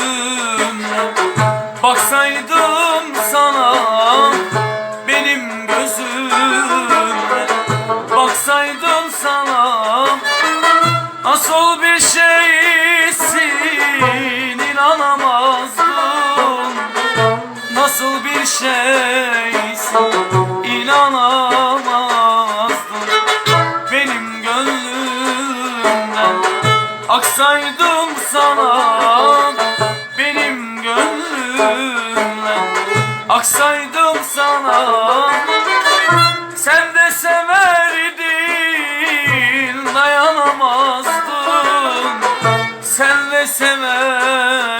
gözüm Baksaydım sana benim gözüm. Baksaydım sana nasıl bir şeysin inanamazdım. Nasıl bir şeysin inanamazdım. Benim gönlümden aksaydım sana aksaydım sana Sen de severdin dayanamazdın Sen de severdin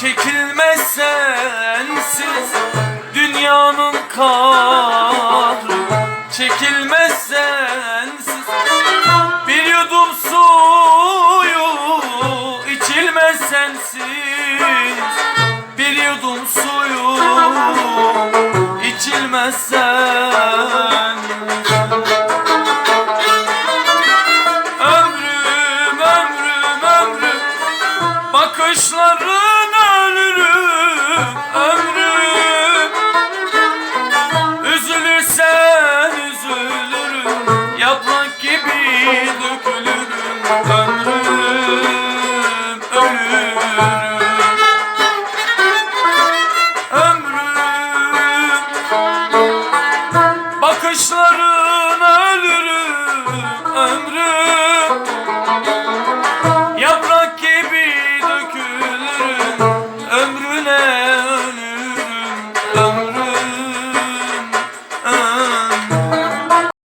çekilmez sensiz Dünyanın kahrı. Çekilmez sensiz Bir yudum suyu içilmez sensiz Bir yudum suyu içilmez sensiz. Ömrüm Ömrüm ölürüm. Ömrüm. Bakışların ölürüm Ömrüm.